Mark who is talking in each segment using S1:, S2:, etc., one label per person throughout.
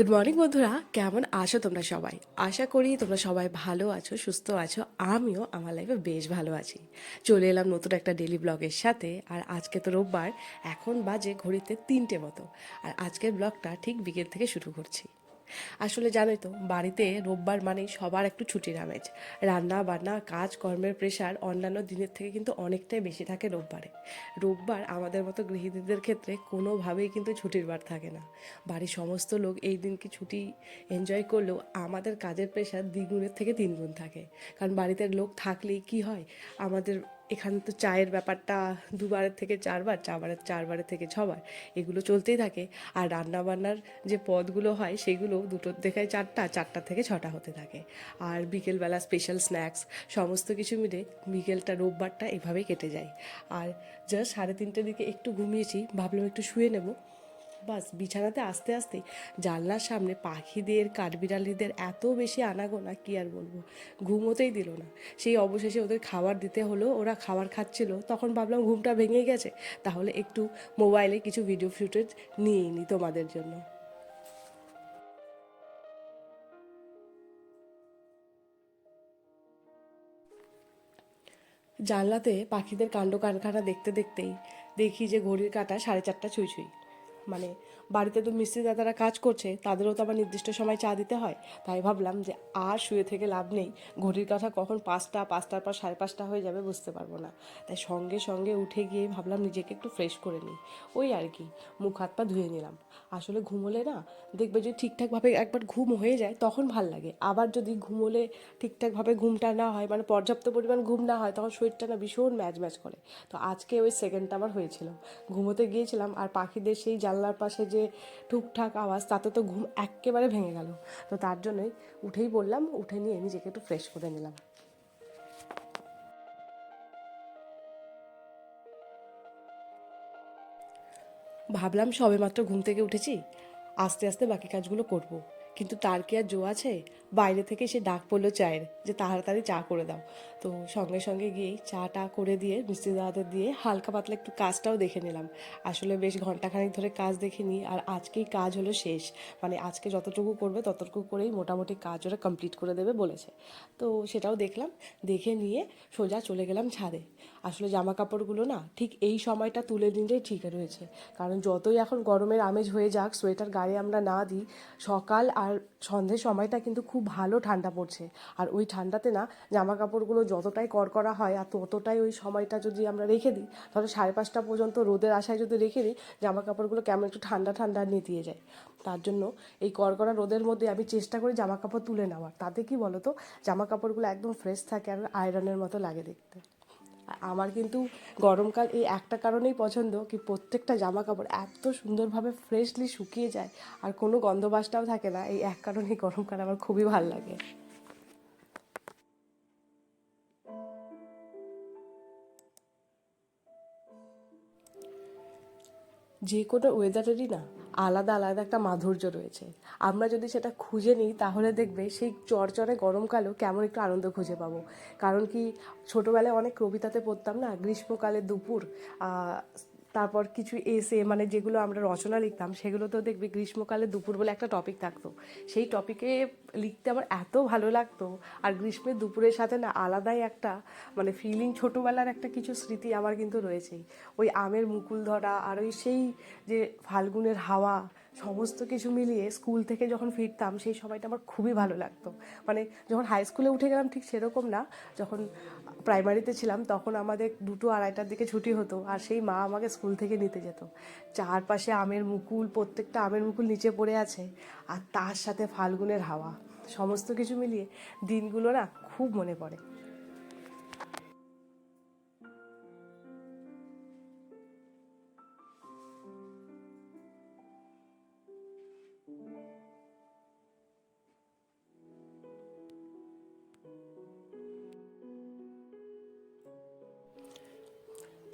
S1: Good morning বন্ধুরা। কেমন আছো তোমরা সবাই? আশা করি তোমরা সবাই ভালো আছো, সুস্থ আছো। আমিও আমার লাইফে বেশ ভালো আছি। চলে এলাম নতুন একটা ডেলি ব্লগের সাথে। আর আজকে তো রোববার, এখন বাজে ঘড়িতে তিনটে মতো। আর আজকের ব্লগটা ঠিক বিকেল থেকে শুরু করছি। আসলে জানোই তো, বাড়িতে রোববার মানেই সবার একটু ছুটির আমেজ। রান্না বান্না কাজ কর্মের প্রেশার অন্যান্য দিনের থেকে কিন্তু অনেকটাই বেশি থাকে রোববারে। রোববার আমাদের মতো গৃহিণীদের ক্ষেত্রে কোনোভাবেই কিন্তু ছুটির বার থাকে না। বাড়ির সমস্ত লোক এই দিনকে ছুটি এনজয় করলেও আমাদের কাজের প্রেশার দ্বিগুণের থেকে তিনগুণ থাকে। কারণ বাড়িতে লোক থাকলেই কি হয়? আমাদের এখানে তো চায়ের ব্যাপারটা দুবারের থেকে চারবার, চারবারের চারবারের থেকে ছবার, এগুলো চলতেই থাকে। আর রান্নাবান্নার যে পদগুলো হয়, সেগুলো দুটোর দেখায় চারটা চারটা থেকে ছটা হতে থাকে। আর বিকেলবেলা স্পেশাল স্ন্যাক্স সমস্ত কিছু মিলে বিকেলটা, রোববারটা এভাবেই কেটে যায়। আর জাস্ট সাড়ে তিনটের দিকে একটু ঘুমিয়েছি, ভাবলাম একটু শুয়ে নেব। বাস, বিছানাতে আস্তে আস্তে জানলার সামনে পাখিদের, কাঠবিড়ালিদের এত বেশি আনাগোনা কি আর বলব? ঘুমোতেই দিল না। সেই অবশেষে ওদের খাবার দিতে হলো, ওরা খাবার খাচ্ছিল। তখন ভাবলাম ঘুমটা ভেঙে গেছে, তাহলে একটু মোবাইলে কিছু ভিডিও ফুটেজ নিয়ে নিই তোমাদের জন্য। জানলাতে পাখিদের কাণ্ড কারখানা দেখতে দেখতেই দেখি যে ঘড়ির কাঁটা সাড়ে চারটা ছুঁই ছুঁই। মানে বাড়িতে তো মিস্ত্রি দাদারা কাজ করছে, তাদেরও তো আবার নির্দিষ্ট সময় চা দিতে হয়। তাই ভাবলাম যে আর শুয়ে থেকে লাভ নেই, ঘড়ির কথা কখন পাঁচটা, পাঁচটার পর সাড়ে পাঁচটা হয়ে যাবে বুঝতে পারব না। তাই সঙ্গে সঙ্গে উঠে গিয়ে ভাবলাম নিজেকে একটু ফ্রেশ করে নিই। ওই আর কি, মুখ হাত পা ধুয়ে নিলাম। আসলে ঘুমোলে না, দেখবে যদি ঠিকঠাকভাবে একবার ঘুম হয়ে যায় তখন ভালো লাগে। আবার যদি ঘুমোলে ঠিকঠাকভাবে ঘুমটা না হয় মানে পর্যাপ্ত পরিমাণ ঘুম না হয়, তখন শরীরটা না ভীষণ ম্যাচ ম্যাচ করে। তো আজকে ওই সেকেন্ডটা আমার হয়েছিল। ঘুমোতে গিয়েছিলাম আর পাখিদের সেই জানলার পাশে যে টুকটাক আওয়াজ, তাতে তো ঘুম একেবারে ভেঙে গেল তো তার জন্যই উঠেই বললাম উঠে নিয়ে নিজেকে একটু ফ্রেশ করে নিলাম ভাবলাম সবেমাত্র ঘুম থেকে উঠেছি, আস্তে আস্তে বাকি কাজগুলো করব। কিন্তু তার কি আর জো আছে? বাইরে থেকে সে ডাক পড়ল চায়ের, যে তাড়াতাড়ি চা করে দাও। তো সঙ্গে সঙ্গে গিয়েই চা টা করে দিয়ে মিস্ত্রি দাদাদের দিয়ে হালকা পাতলা একটু কাজটাও দেখে নিলাম। আসলে বেশ ঘন্টাখানেক ধরে কাজ দেখে নিই আর আজকেই কাজ হলো শেষ। মানে আজকে যতটুকু করবে ততটুকু করেই মোটামুটি কাজ ওরা কমপ্লিট করে দেবে বলেছে। তো সেটাও দেখলাম, দেখে নিয়ে সোজা চলে গেলাম ছাদে। আসলে জামা কাপড়গুলো না ঠিক এই সময়টা তুলে নিলেই ঠিক রয়েছে। কারণ যতই এখন গরমের আমেজ হয়ে যাক, সোয়েটার গায়ে আমরা না দিই, সকাল আর সন্ধ্যের সময়টা কিন্তু খুব ভালো ঠান্ডা পড়ছে। আর ওই ঠান্ডাতে না জামা কাপড়গুলো যতটাই কড়কড়া হয় আর ততটাই ওই সময়টা যদি আমরা রেখে দিই তাহলে সাড়ে পাঁচটা পর্যন্ত রোদের আশায় যদি রেখে দিই জামা কাপড়গুলো কেমন একটু ঠান্ডা ঠান্ডা নেতিয়ে যায়। তার জন্য এই কড়কড়া রোদের মধ্যে আমি চেষ্টা করি জামা কাপড় তুলে নেওয়ার। তাতে কি বলো তো জামা কাপড়গুলো একদম ফ্রেশ থাকে আর আয়রনের মতো লাগে দেখতে। আমার কিন্তু গরমকাল এই একটা কারণেই পছন্দ কি প্রত্যেকটা জামা কাপড় এত সুন্দরভাবে ফ্রেশলি শুকিয়ে যায় আর কোনো গন্ধবাসটাও থাকে না। এই এক কারণেই গরমকাল আমার খুবই ভালো লাগে। যে কোনো ওয়েদারেরই না, আলাদা আলাদা একটা মাধুর্য রয়েছে। আমরা যদি সেটা খুঁজে নিই, তাহলে দেখবে সেই চরচরে গরমকালেও কেমন একটু আনন্দ খুঁজে পাবো। কারণ কি, ছোটোবেলায় অনেক কবিতাতে পড়তাম না, গ্রীষ্মকালে দুপুর তারপর কিছু এসে মানে যেগুলো আমরা রচনা লিখতাম সেগুলো তো দেখবি গ্রীষ্মকালে দুপুর বলে একটা টপিক থাকতো। সেই টপিকে লিখতে আমার এত ভালো লাগতো। আর গ্রীষ্মের দুপুরের সাথে না আলাদাই একটা মানে ফিলিং ছোটোবেলার একটা কিছু স্মৃতি আমার কিন্তু রয়েছেই। ওই আমের মুকুল ধরা আর ওই সেই যে ফাল্গুনের হাওয়া, সমস্ত কিছু মিলিয়ে স্কুল থেকে যখন ফিরতাম, সেই সময়টা আমার খুবই ভালো লাগতো। মানে যখন হাই স্কুলে উঠে গেলাম ঠিক সেরকম না, যখন প্রাইমারিতে ছিলাম, তখন আমাদের দুটো আড়াইটার দিকে ছুটি হতো আর সেই মা আমাকে স্কুল থেকে নিতে যেত। চারপাশে আমের মুকুল, প্রত্যেকটা আমের মুকুল নিচে পড়ে আছে আর তার সাথে ফাল্গুনের হাওয়া, সমস্ত কিছু মিলিয়ে দিনগুলো না খুব মনে পড়ে।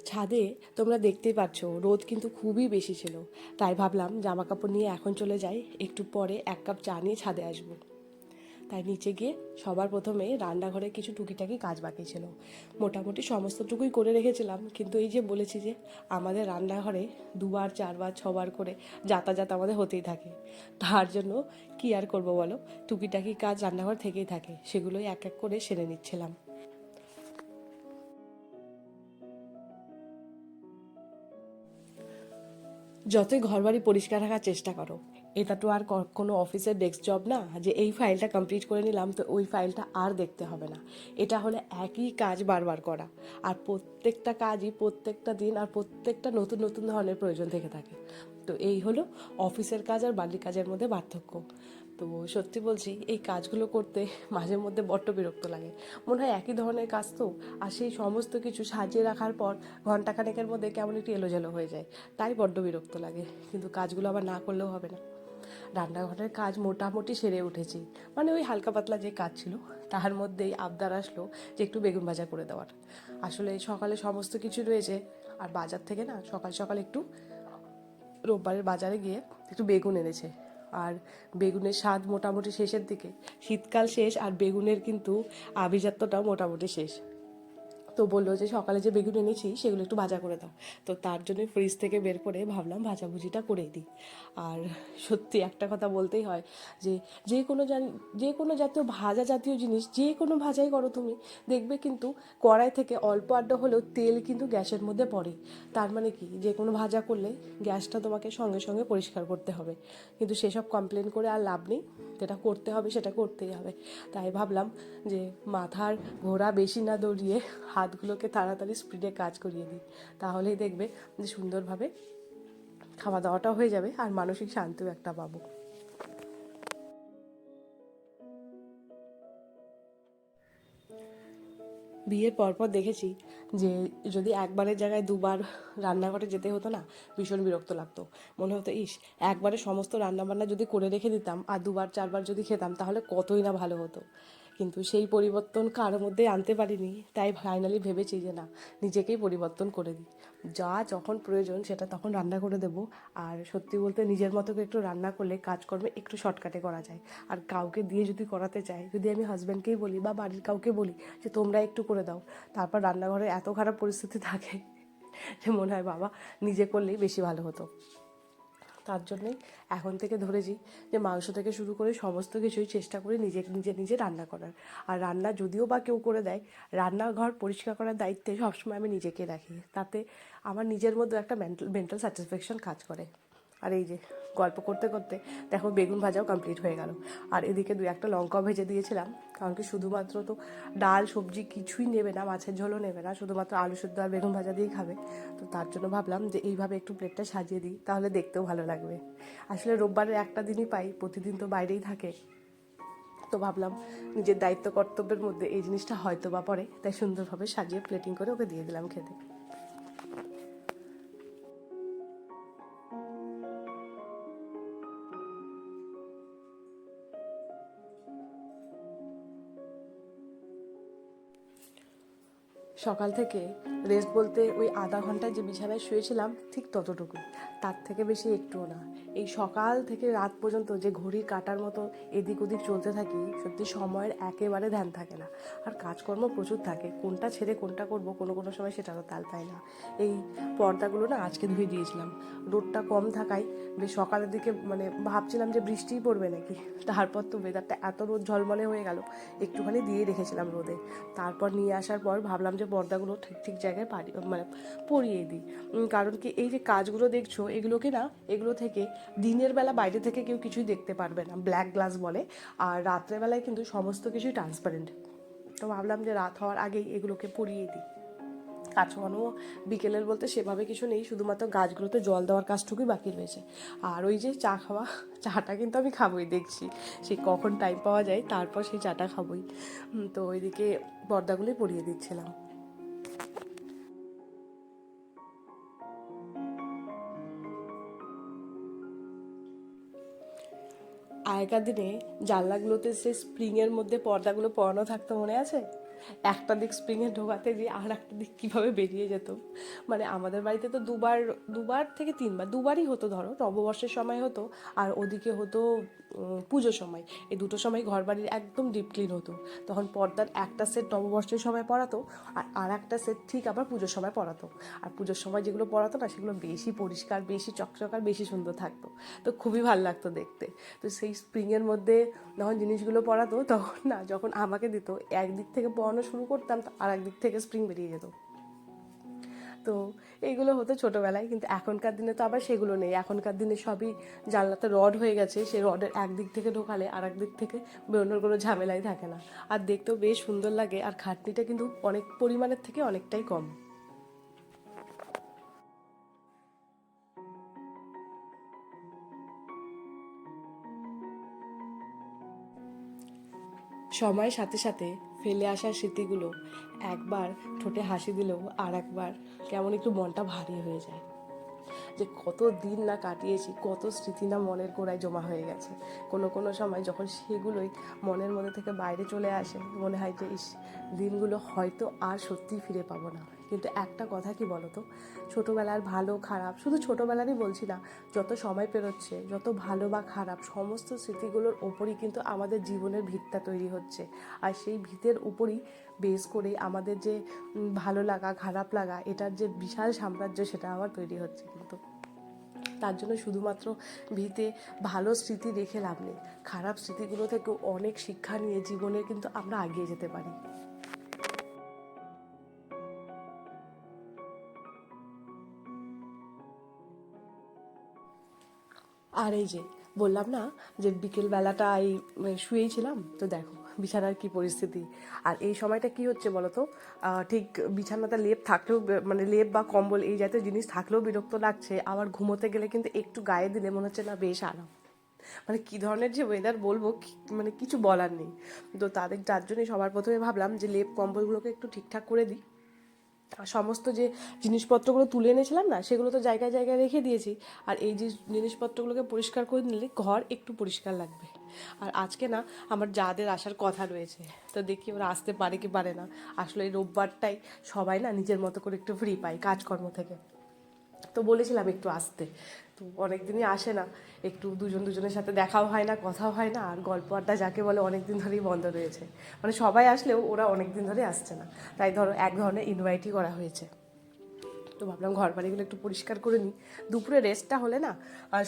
S1: ছাদে তোমরা দেখতেই পাচ্ছ রোদ কিন্তু খুবই বেশি ছিল। তাই ভাবলাম জামা কাপড় নিয়ে এখন চলে যাই, একটু পরে এক কাপ চা নিয়ে ছাদে আসব। তাই নিচে গিয়ে সবার প্রথমে রান্নাঘরে কিছু টুকিটাকি কাজ বাকি ছিল। মোটামুটি সমস্তটুকুই করে রেখেছিলাম, কিন্তু এই যে বলেছি যে আমাদের রান্নাঘরে দুবার, চারবার, ছবার করে যাতায়াত আমাদের হতেই থাকে। তার জন্য কি আর করব বলো? টুকিটাকি কাজ রান্নাঘর থেকেই থাকে, সেগুলোই এক এক করে সেরে নিচ্ছিলাম। যতই ঘর বাড়ি পরিষ্কার রাখার চেষ্টা করো। এটা তো আর কোনো অফিসের ডেস্ক জব না, যে এই ফাইলটা কমপ্লিট করে নিলাম, তো ওই ফাইলটা আর দেখতে হবে না। এটা হলে একই কাজ বারবার করা। আর প্রত্যেকটা কাজই প্রত্যেকটা দিন আর প্রত্যেকটা নতুন নতুন ধরনের প্রয়োজন থেকে থাকে। তো এই হলো অফিসের কাজ আর বাড়ির কাজের মধ্যে পার্থক্য। তো সত্যি বলছি, এই কাজগুলো করতে মাঝে মধ্যে বড্ড বিরক্ত লাগে। মনে হয় একই ধরনের কাজ তো, আর সেই সমস্ত কিছু সাজিয়ে রাখার পর ঘন্টাখানেকের মধ্যে কেমন একটু এলোজেলো হয়ে যায়, তাই বড্ড বিরক্ত লাগে। কিন্তু কাজগুলো আবার না করলেও হবে না। রান্নাঘরের কাজ মোটামুটি সেরে উঠেছি। মানে ওই হালকা পাতলা যে কাজ ছিল, তার মধ্যেই আবদার আসলো যে একটু বেগুন ভাজা করে দেওয়ার। আসলে সকালে সমস্ত কিছু রয়েছে, আর বাজার থেকে না সকাল সকাল একটু রোববারের বাজারে গিয়ে একটু বেগুন এনেছে। আর বেগুনের স্বাদ মোটামুটি শেষের দিকে। শীতকাল শেষ আর বেগুনের কিন্তু আভিজাত্যটাও মোটামুটি শেষ। তো বলল যে সকালে যে বেগুন এনেছি সেগুলো একটু ভাজা করে দাও। তো তার জন্য ফ্রিজ থেকে বের করে ভাবলাম ভাজাভুজিটা করেই দিই। আর সত্যি একটা কথা বলতেই হয় যে যে কোনো যে কোনো জাতীয় ভাজা জাতীয় জিনিস, যে কোনো ভাজাই করো তুমি, দেখবে কিন্তু কড়াই থেকে অল্প আড্ডা হলেও তেল কিন্তু গ্যাসের মধ্যে পড়ে। তার মানে কি? যে কোনো ভাজা করলে গ্যাসটা তোমাকে সঙ্গে সঙ্গে পরিষ্কার করতে হবে। কিন্তু সেসব কমপ্লেন করে আর লাভ নেই। যেটা করতে হবে সেটা করতেই হবে। তাই ভাবলাম যে মাথার ঘোড়া বেশি না দৌড়িয়ে হাতগুলোকে তাড়াতাড়ি স্পিডে কাজ করিয়ে দিই। তাহলেই দেখবে যে সুন্দরভাবে খাওয়া দাওয়াটাও হয়ে যাবে আর মানসিক শান্তিও একটা পাবো। বিয়ের পরপর দেখেছি যে যদি একবারের জায়গায় দুবার রান্নাঘরে যেতে হতো না, ভীষণ বিরক্ত লাগতো। মনে হতো, ইস, একবারে সমস্ত রান্নাবান্না যদি করে রেখে দিতাম আর দুবার, চারবার যদি খেতাম, তাহলে কতই না ভালো হতো। কিন্তু সেই পরিবর্তন কারোর মধ্যে আনতে পারিনি। তাই ফাইনালি ভেবেছি যে না, নিজেকেই পরিবর্তন করে দিই। যা যখন প্রয়োজন সেটা তখন রান্না করে দেবো। আর সত্যি বলতে নিজের মতো করে একটু রান্না করলে কাজকর্মে একটু শর্টকাটে করা যায়। আর কাউকে দিয়ে যদি করাতে চাই, যদি আমি হাজব্যান্ডকেই বলি বা বাড়ির কাউকে বলি যে তোমরা একটু করে দাও, তারপর রান্নাঘরে এত খারাপ পরিস্থিতি থাকে যে মনে হয়, বাবা, নিজে করলেই বেশি ভালো হতো। তার জন্যই এখন থেকে ধরেছি যে মাংস থেকে শুরু করে সমস্ত কিছুই চেষ্টা করি নিজে নিজে নিজে রান্না করার। আর রান্না যদিও বা কেউ করে দেয়, রান্নাঘর পরিষ্কার করার দায়িত্বে সবসময় আমি নিজেকে রাখি। তাতে আমার নিজের মধ্যে একটা মেন্টাল মেন্টাল স্যাটিসফ্যাকশন কাজ করে। আর এই যে গল্প করতে করতে দেখো বেগুন ভাজাও কমপ্লিট হয়ে গেল। আর এদিকে দু একটা লঙ্কাও ভেজে দিয়েছিলাম, কারণ কি শুধুমাত্র তো ডাল, সবজি কিছুই নেবে না, মাছের ঝোলও নেবে না, শুধুমাত্র আলু সেদ্ধ আর বেগুন ভাজা দিয়েই খাবে। তো তার জন্য ভাবলাম যে এইভাবে একটু প্লেটটা সাজিয়ে দিই, তাহলে দেখতেও ভালো লাগবে। আসলে রোববারের একটা দিনই পাই, প্রতিদিন তো বাইরেই থাকে। তো ভাবলাম নিজের দায়িত্ব কর্তব্যের মধ্যে এই জিনিসটা হয়তো বা পড়ে, তাই সুন্দরভাবে সাজিয়ে প্লেটিং করে ওকে দিয়ে দিলাম খেতে। সকাল থেকে রেস্ট বলতে ওই আধা ঘন্টায় যে বিছানায় শুয়েছিলাম ঠিক ততটুকু তার থেকে বেশি একটুও না। এই সকাল থেকে রাত পর্যন্ত যে ঘড়ি কাটার মতো এদিক ওদিক চলতে থাকি, সত্যি সময়ের একেবারে ধ্যান থাকে না। আর কাজকর্ম প্রচুর থাকে। কোনটা ছেড়ে কোনটা করব, কোনো কোনো সময় সেটারও তাল পাই না। এই পর্দাগুলো না আজকে ধুয়ে দিয়েছিলাম। রোদটা কম থাকায় বেশ সকালের দিকে মানে ভাবছিলাম যে বৃষ্টিই পড়বে নাকি। তারপর তো ওয়েদারটা এত রোদ ঝলমলে হয়ে গেল, একটুখানি দিয়ে রেখেছিলাম রোদে। তারপর নিয়ে আসার পর ভাবলাম যে পর্দাগুলো ঠিক ঠিক জায়গায় পারি মানে পরিয়ে দিই। কারণ কি এই যে কাজগুলো দেখছ এগুলোকে না, এগুলো থেকে দিনের বেলা বাইরে থেকে কেউ কিছুই দেখতে পারবে না ব্ল্যাক গ্লাস বলে। আর রাত্রেবেলায় কিন্তু সমস্ত কিছুই ট্রান্সপারেন্ট তো ভাবলাম যে রাত হওয়ার আগেই এগুলোকে পরিয়ে দিই। কাজকর্ম বিকেলের বলতে সেভাবে কিছু নেই, শুধুমাত্র গাছগুলোতে জল দেওয়ার কাজটুকুই বাকি রয়েছে। আর ওই যে চা খাওয়া, চাটা কিন্তু আমি খাবোই, দেখছি সে কখন টাইম পাওয়া যায়, তারপর সেই চাটা খাবোই। তো ওইদিকে পর্দাগুলোই পরিয়ে দিচ্ছিলাম। আগেকার দিনে জানলাগুলোতে সেই স্প্রিংয়ের মধ্যে পর্দাগুলো পরানো থাকতো মনে আছে? একটা দিক স্প্রিংয়ে ঢোকাতে গিয়ে আর একটা দিক কীভাবে বেরিয়ে যেত। মানে আমাদের বাড়িতে তো দুবার দুবার থেকে তিনবার, দুবারই হতো ধরো, নববর্ষের সময় হতো আর ওদিকে হতো পুজোর সময়। এই দুটো সময় ঘর বাড়ির একদম ডিপ ক্লিন হতো। তখন পর্দার একটা সেট নববর্ষের সময় পড়াতো আর আর একটা সেট ঠিক আবার পুজোর সময় পড়াতো আর পুজোর সময় যেগুলো পড়াতো না, সেগুলো বেশি পরিষ্কার, বেশি চকচকার, বেশি সুন্দর থাকতো। তো খুবই ভালো লাগতো দেখতে। তো সেই স্প্রিংয়ের মধ্যে যখন জিনিসগুলো পড়াতো তখন না, যখন আমাকে দিত, একদিক থেকে পড়ানো শুরু করতাম আর একদিক থেকে স্প্রিং বেরিয়ে যেত। তো এইগুলো হতো ছোটোবেলায়, কিন্তু এখনকার দিনে তো আবার সেগুলো নেই। এখনকার দিনে সবই জানলাতে রড হয়ে গেছে, সেই রডের একদিক থেকে ঢোকালে আর একদিক থেকে বেরোনোর কোনো ঝামেলাই থাকে না। আর দেখতেও বেশ সুন্দর লাগে, আর খাটনিটা কিন্তু অনেক পরিমাণের থেকে অনেকটাই কম। সময়ের সাথে সাথে ফেলে আসার স্মৃতিগুলো একবার ঠোঁটে হাসি দিলেও আর একবার কেমন একটু মনটা ভারী হয়ে যায়। যে কত দিন না কাটিয়েছি, কত স্মৃতি না মনের গোড়ায় জমা হয়ে গেছে। কোনো কোনো সময় যখন সেগুলোই মনের মধ্যে থেকে বাইরে চলে আসে, মনে হয় যে ইস, দিনগুলো হয়তো আর সত্যিই ফিরে পাবো না। কিন্তু একটা কথা কি বলতো? ছোটোবেলার ভালো, খারাপ, শুধু ছোটোবেলারই বলছি না, যত সময় পেরোচ্ছে, যত ভালো বা খারাপ, সমস্ত স্মৃতিগুলোর ওপরই কিন্তু আমাদের জীবনের ভিতটা তৈরি হচ্ছে। আর সেই ভিতের উপরই বেস করে আমাদের যে ভালো লাগা, খারাপ লাগা, এটার যে বিশাল সাম্রাজ্য সেটা আবার তৈরি হচ্ছে কিন্তু। তার জন্য শুধুমাত্র ভিতে ভালো স্মৃতি রেখে লাভ নেই। খারাপ স্মৃতিগুলো থেকেও অনেক শিক্ষা নিয়ে জীবনে কিন্তু আমরা এগিয়ে যেতে পারি। আর এই যে, বললাম না যে বিকেল বেলাটা এই মানে শুয়েই ছিলাম? তো দেখো, বিছানার কি পরিস্থিতি। আর এই সময়টা কি হচ্ছে বলো তো ঠিক বিছানাতে লেপ থাকলেও মানে লেপ বা কম্বল এই জাতীয় জিনিস থাকলেও বিরক্ত লাগছে। আবার ঘুমোতে গেলে কিন্তু একটু গায়ে দিলে মনে হচ্ছে না বেশ আরাম। মানে কী ধরনের যে ওয়েদার বলব মানে কিছু বলার নেই। তো তাদের যার জন্যই সবার প্রথমে ভাবলাম যে লেপ কম্বলগুলোকে একটু ঠিকঠাক করে দিই। সমস্ত যে জিনিসপত্রগুলো তুলে এনেছিলাম না, সেগুলো তো জায়গায় জায়গায় রেখে দিয়েছি। আর এই যে জিনিসপত্রগুলোকে পরিষ্কার করে নিলে ঘর একটু পরিষ্কার লাগবে। আর আজকে না, আমার যাদের আসার কথা রয়েছে, তো দেখি ওরা আসতে পারে কি পারে না। আসলে এই রোববারটাই সবাই না নিজের মতো করে একটু ফ্রি পাই কাজকর্ম থেকে। তো বলেছিলাম একটু আসতে। তো অনেক দিনই আসে না। একটু দুজন দুজনের সাথে দেখাও হয় না, কথাও হয় না, আর গল্প আড্ডা যাকে বলে অনেক দিন ধরেই বন্ধ রয়েছে। মানে সবাই আসলেও ওরা অনেক দিন ধরে আসছে না। তাই ধরো এক ধরনের ইনভাইটই করা হয়েছে। তো ভাবলাম ঘর বাড়িগুলো একটু পরিষ্কার করে নিই। দুপুরে রেস্টটা হলে না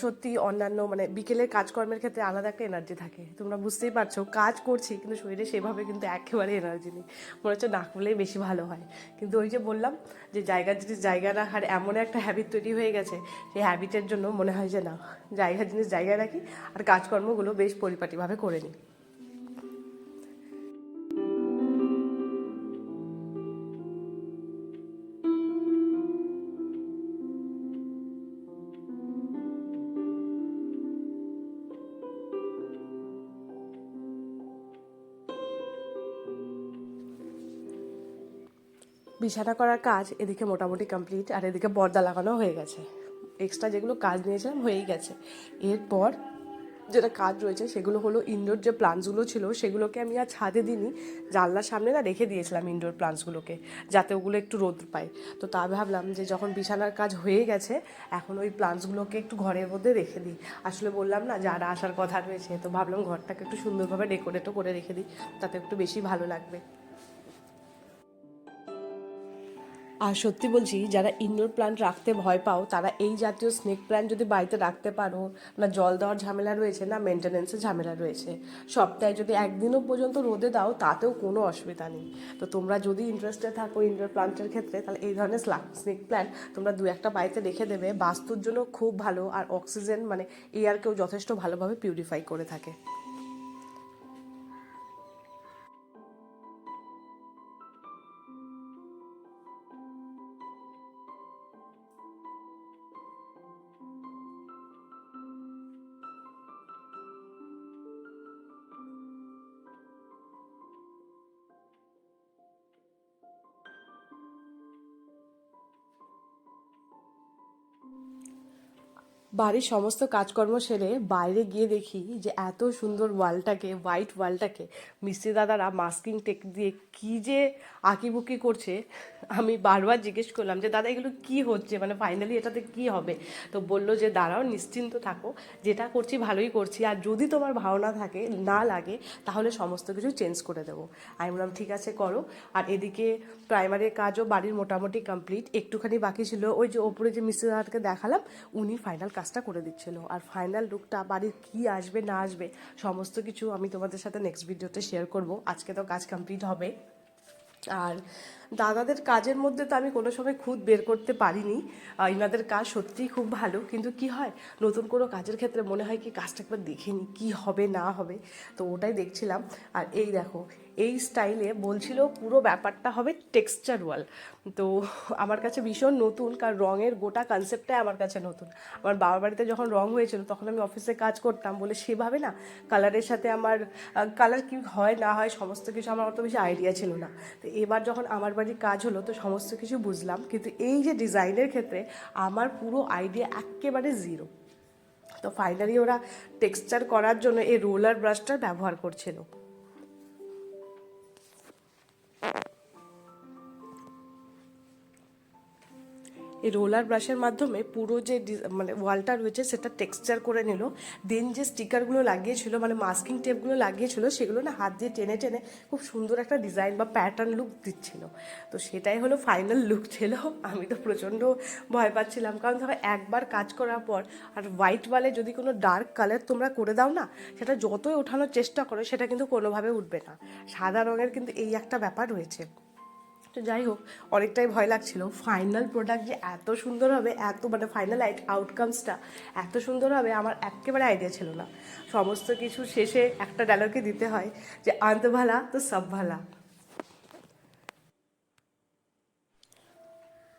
S1: সত্যি অন্যান্য মানে বিকেলের কাজকর্মের ক্ষেত্রে আলাদা একটা এনার্জি থাকে। তোমরা বুঝতেই পারছ, কাজ করছি কিন্তু শরীরে সেভাবে কিন্তু একেবারে এনার্জি নেই। মনে হচ্ছে না করলেই বেশি ভালো হয়। কিন্তু ওই যে বললাম যে জায়গার জিনিস, জায়গা রাখার এমন একটা হ্যাবিট তৈরি হয়ে গেছে, সেই হ্যাবিটের জন্য মনে হয় যে না জায়গার জিনিস জায়গায় রাখি আর কাজকর্মগুলো বেশ পরিপাটিভাবে করে নিই। বিছানা করার কাজ এদিকে মোটামুটি কমপ্লিট আর এদিকে পর্দা লাগানো হয়ে গেছে। এক্সট্রা যেগুলো কাজ নিয়েছিলাম হয়েই গেছে। এরপর যেটা কাজ রয়েছে সেগুলো হলো ইনডোর যে প্লান্টসগুলো ছিল, সেগুলোকে আমি আর ছাদে দিইনি। জানলার সামনে না রেখে দিয়েছিলাম ইনডোর প্লান্টসগুলোকে যাতে ওগুলো একটু রোদ পায়। তো তা ভাবলাম যে যখন বিছানার কাজ হয়ে গেছে, এখন ওই প্লান্টসগুলোকে একটু ঘরের মধ্যে রেখে দিই। আসলে বললাম না, যারা আসার কথা রয়েছে, তো ভাবলাম ঘরটাকে একটু সুন্দরভাবে ডেকোরেটও করে রেখে দিই, তাতে একটু বেশি ভালো লাগবে। আর সত্যি বলছি, যারা ইনডোর প্ল্যান্ট রাখতে ভয় পাও, তারা এই জাতীয় স্নেক প্ল্যান্ট যদি বাড়িতে রাখতে পারো, না জল দেওয়ার ঝামেলা রয়েছে, না মেনটেনেন্সের ঝামেলা রয়েছে, সপ্তাহে যদি একদিনও পর্যন্ত রোদে দাও, তাতেও কোনো অসুবিধা নেই। তো তোমরা যদি ইন্টারেস্টেড থাকো ইনডোর প্ল্যান্টের ক্ষেত্রে, তাহলে এই ধরনের স্নেক প্ল্যান্ট তোমরা দু একটা বাড়িতে রেখে দেবে, বাস্তুর জন্য খুব ভালো, আর অক্সিজেন মানে এয়ারকেও যথেষ্ট ভালোভাবে পিউরিফাই করে থাকে। বাড়ির সমস্ত কাজকর্ম সেরে বাইরে গিয়ে দেখি যে এত সুন্দর ওয়ালটাকে হোয়াইট ওয়ালটাকে, মিস্ত্রি দাদারা মাস্কিং টেক দিয়ে কি যে আঁকিবুকি করছে। আমি বারবার জিজ্ঞেস করলাম যে, দাদা, এগুলো কি হচ্ছে? মানে ফাইনালি এটাতে কি হবে? তো বলল যে, দাঁড়াও, নিশ্চিন্ত থাকো। যেটা করছি ভালোই করছি। আর যদি তোমার ভাবনা থাকে, না লাগে, তাহলে সমস্ত কিছু চেঞ্জ করে দেবো। আমি বললাম, ঠিক আছে, করো। আর এদিকে প্রাইমারির কাজও বাড়ির মোটামুটি কমপ্লিট একটুখানি বাকি ছিল। ওই যে ওপরে যে মিস্ত্রি দাদাকে দেখালাম, উনি ফাইনাল কাজটা করে দিচ্ছিল। আর ফাইনাল লুকটা বাড়ির কি আসবে, না আসবে, সমস্ত কিছু আমি তোমাদের সাথে নেক্সট ভিডিওতে শেয়ার করব। আজকে তো কাজ কমপ্লিট হবে। আর দাদাদের কাজের মধ্যে তো আমি কোনো সময় খুদ বের করতে পারিনি। ইনাদের কাজ সত্যিই খুব ভালো। কিন্তু কি হয়, নতুন কোনো কাজের ক্ষেত্রে মনে হয় কি কাজটা একবার দেখে নিই কী হবে, না হবে। তো ওটাই দেখছিলাম। আর এই দেখো, এই স্টাইলে বলছিল পুরো ব্যাপারটা হবে টেক্সচার ওয়াল তো আমার কাছে ভীষণ নতুন, কারণ রঙের গোটা কনসেপ্টটাই আমার কাছে নতুন। আমার বাবার বাড়িতে যখন রং হয়েছিল, তখন আমি অফিসে কাজ করতাম বলে সেভাবে না কালারের সাথে আমার কালার কি হয়, না হয়, সমস্ত কিছু আমার অত বেশি আইডিয়া ছিল না। তো এবার যখন আমার বাড়ির কাজ হলো, তো সমস্ত কিছু বুঝলাম। কিন্তু এই যে ডিজাইনের ক্ষেত্রে আমার পুরো আইডিয়া একেবারে জিরো তো ফাইনালি ওরা টেক্সচার করার জন্য এই রোলার ব্রাশটা ব্যবহার করছিল। এই রোলার ব্রাশের মাধ্যমে পুরো যে মানে ওয়ালটা রয়েছে, সেটা টেক্সচার করে নিল। দেন যে স্টিকারগুলো লাগিয়েছিল মানে মাস্কিং টেপগুলো লাগিয়েছিল, সেগুলো না হাত দিয়ে টেনে টেনে খুব সুন্দর একটা ডিজাইন বা প্যাটার্ন লুক দিচ্ছিল। তো সেটাই হলো ফাইনাল লুক ছিল। আমি তো প্রচণ্ড ভয় পাচ্ছিলাম। কারণ ধরো একবার কাজ করার পর আর হোয়াইট ওয়ালে যদি কোনো ডার্ক কালার তোমরা করে দাও না, সেটা যতই ওঠানোর চেষ্টা করো, সেটা কিন্তু কোনোভাবে উঠবে না। সাদা রঙের কিন্তু এই একটা ব্যাপার রয়েছে। তো যাই হোক, অনেকটাই ভয় লাগছিল। ফাইনাল প্রোডাক্ট যে এত সুন্দর হবে, এত মানে ফাইনাল আউটকামসটা এত সুন্দর হবে, আমার একেবারে আইডিয়া ছিল না। সমস্ত কিছু শেষে একটা ডায়লগে দিতে হয় যে আন্ত ভালা তো সব ভালা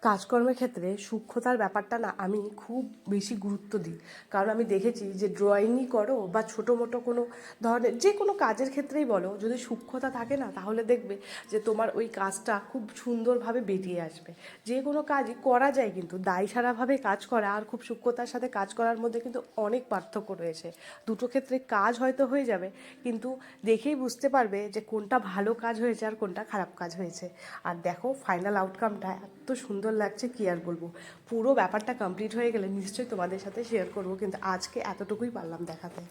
S1: কাজকর্মের ক্ষেত্রে সূক্ষ্মতার ব্যাপারটা না আমি খুব বেশি গুরুত্ব দিই। কারণ আমি দেখেছি যে ড্রয়িংই করো বা ছোটো মোটো কোনো ধরনের যে কোনো কাজের ক্ষেত্রেই বলো, যদি সূক্ষ্মতা থাকে না, তাহলে দেখবে যে তোমার ওই কাজটা খুব সুন্দরভাবে বেরিয়ে আসবে। যে কোনো কাজই করা যায় কিন্তু দায় সারাভাবে কাজ করা আর খুব সূক্ষ্মতার সাথে কাজ করার মধ্যে কিন্তু অনেক পার্থক্য রয়েছে। দুটো ক্ষেত্রে কাজ হয়তো হয়ে যাবে, কিন্তু দেখেই বুঝতে পারবে যে কোনটা ভালো কাজ হয়েছে আর কোনটা খারাপ কাজ হয়েছে। আর দেখো ফাইনাল আউটকামটা এত সুন্দর লাগছে, কি আর বলব? পুরো ব্যাপারটা কমপ্লিট হয়ে গেলে নিশ্চয়ই তোমাদের সাথে শেয়ার করব, কিন্তু আজকে এতটুকুই পারলাম দেখাতে।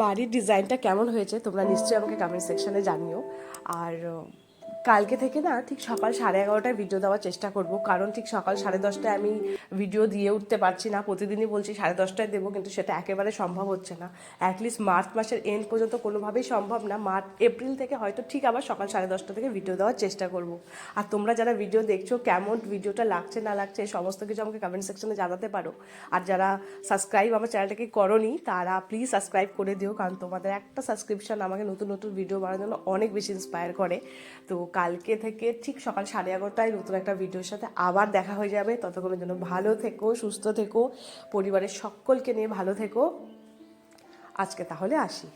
S1: বাড়ির ডিজাইনটা কেমন হয়েছে তোমরা নিশ্চয়ই আমাকে কমেন্ট সেকশানে জানিও। আর কালকে থেকে না ঠিক সকাল সাড়ে এগারোটায় ভিডিও দেওয়ার চেষ্টা করব। কারণ ঠিক সকাল সাড়ে দশটায় আমি ভিডিও দিয়ে উঠতে পারছি না। প্রতিদিনই বলছি সাড়ে দশটায় দেবো, কিন্তু সেটা একেবারে সম্ভব হচ্ছে না। অ্যাটলিস্ট মার্চ মাসের এন্ড পর্যন্ত কোনোভাবেই সম্ভব না। মার্চ, এপ্রিল থেকে হয়তো ঠিক আবার সকাল সাড়ে দশটা থেকে ভিডিও দেওয়ার চেষ্টা করব। আর তোমরা যারা ভিডিও দেখছ, কেমন ভিডিওটা লাগছে, না লাগছে সমস্ত কিছু আমাকে কমেন্ট সেকশনে জানাতে পারো। আর যারা সাবস্ক্রাইব আমার চ্যানেলটাকে করনি, তারা প্লিজ সাবস্ক্রাইব করে দিও, কারণ তোমাদের একটা সাবস্ক্রিপশন আমাকে নতুন নতুন ভিডিও বানানোর জন্য অনেক বেশি ইন্সপায়ার করে। তো কালকে থেকে ঠিক সকাল সাড়ে এগারোটায় নতুন একটা ভিডিওর সাথে আবার দেখা হয়ে যাবে। ততক্ষণের জন্য ভালো থেকো, সুস্থ থেকো, পরিবারের সকলকে নিয়ে ভালো থেকো। আজকে তাহলে আসি।